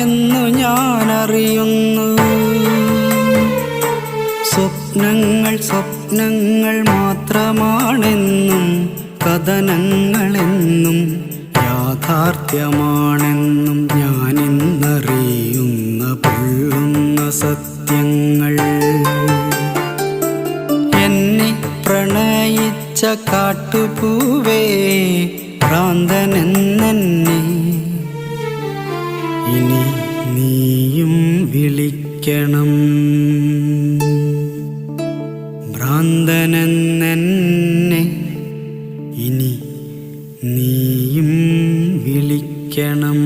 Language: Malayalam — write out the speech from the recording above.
എന്നു ഞാനറിയുന്നു. സ്വപ്നങ്ങൾ സ്വപ്നങ്ങൾ മാത്രമാണെന്നും കഥനങ്ങളെന്നും യാഥാർത്ഥ്യമാണെന്നും ഞാൻ ഇന്നറിയുന്ന പൊള്ളുന്ന സത്യങ്ങൾ. എന്നെ പ്രണയിച്ച കാട്ടുപൂവേ ഭ്രാന്തനെന്നെ ഇനി നീയും വിളിക്കണം. ഭ്രാന്തനെന്നെ ഇനി നീയും വിളിക്കണം.